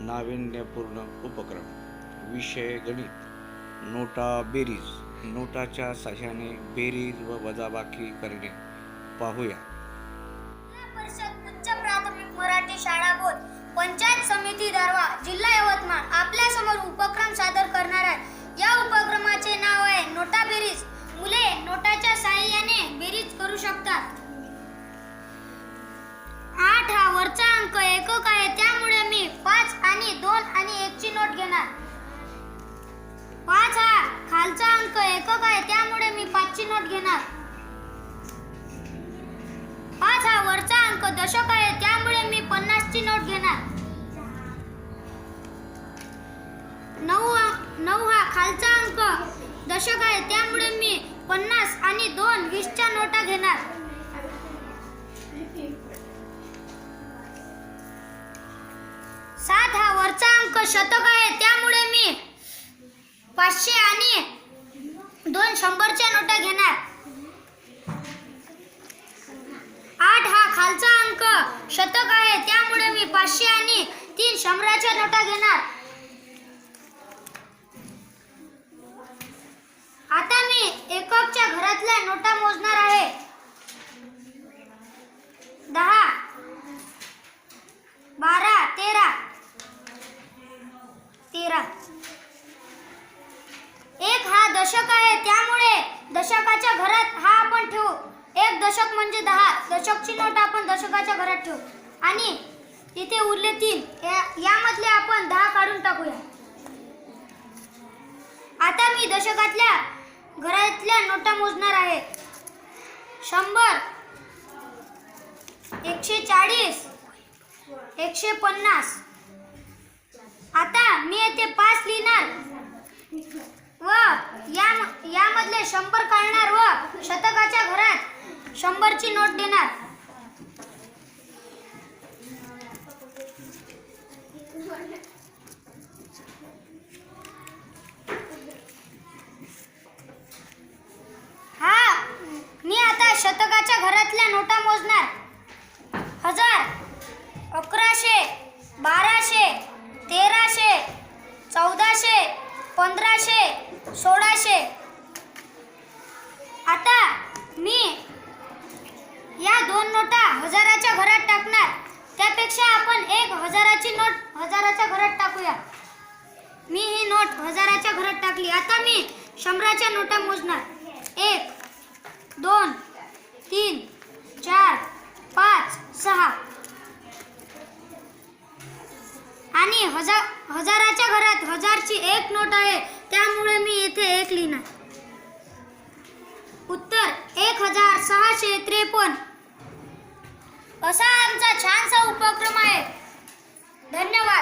नाविन्यपूर्ण उपक्रम विषय गणित. नोटा बेरीज. नोटाच्या साह्याने बेरीज व वजाबाकी करणे. पाहूया. परिषद उच्च प्राथमिक मराठी शाळा बोध. पंचायत समिती दारवा जिल्हा यवतमाळ. आपल्यासमोर उपक्रम सादर करणार आहे. या उपक्रमाचे नाव आहे नोटा बेरीज. मुले नोटाच्या साहाय्याने बेरीज करू शकतात. आठ हा वरचा अंक एकक पाचची पाच हा वरचा अंक दशक आहे त्यामुळे मी पन्नासची नोट घेणार. नऊ नऊ हा खालचा अंक दशक आहे त्यामुळे मी पन्नास आणि दोन वीसच्या नोटा घेणार. सात हा वरचा अंक शतक आहे त्यामुळे मी पाचशे आणि दोन शंभरच्या नोटा घेणार आठ हा खालचा अंक शतक आहे. त्यामुळे मी पाचशे आणि तीन शंभराच्या नोटा घेणार. आता मी एककच्या घरातल्या नोटा मोजणार आहे. दहा बारा तेरा तेरा. एक हा दशक आहे. त्यामुळे दशकाच्या घरात हा आपण ठेवू. एक दशक म्हणजे दहा दशकची नोट आपण दशकाच्या घरात ठेवू. आणि इथे उरले तीन. यामधले आपण दहा काढून टाकूया. आता मी दशकातल्या घरातल्या नोटा मोजणार आहे. शंभर एकशे चाळीस एकशे पन्नास. आता मी येथे पाच लिहिणार. व या यामधले शंभर काढणार व शतकाच्या घरात शंभरची नोट देणार. हा मी आता शतकाच्या घरातल्या नोटा मोजणार. हजार अकराशे बाराशे तेराशे चौदाशे पंधराशे सोळाशे. आता मी या दोन नोटा हजाराच्या घरात टाकणार त्यापेक्षा आपण एक हजाराची नोट हजाराच्या घरात टाकूया. मी ही नोट हजाराच्या घरात टाकली. आता मी शंभराच्या नोटा मोजणार. एक दोन तीन चार पाच सहा. आणि हजार हजाराच्या घरात हजारची एक नोट आहे त्यामुळे मी येथे एक लिहिणार. उत्तर एक हजार सहाशे त्रेपन्न. असा आमचा छानसा उपक्रम आहे. धन्यवाद.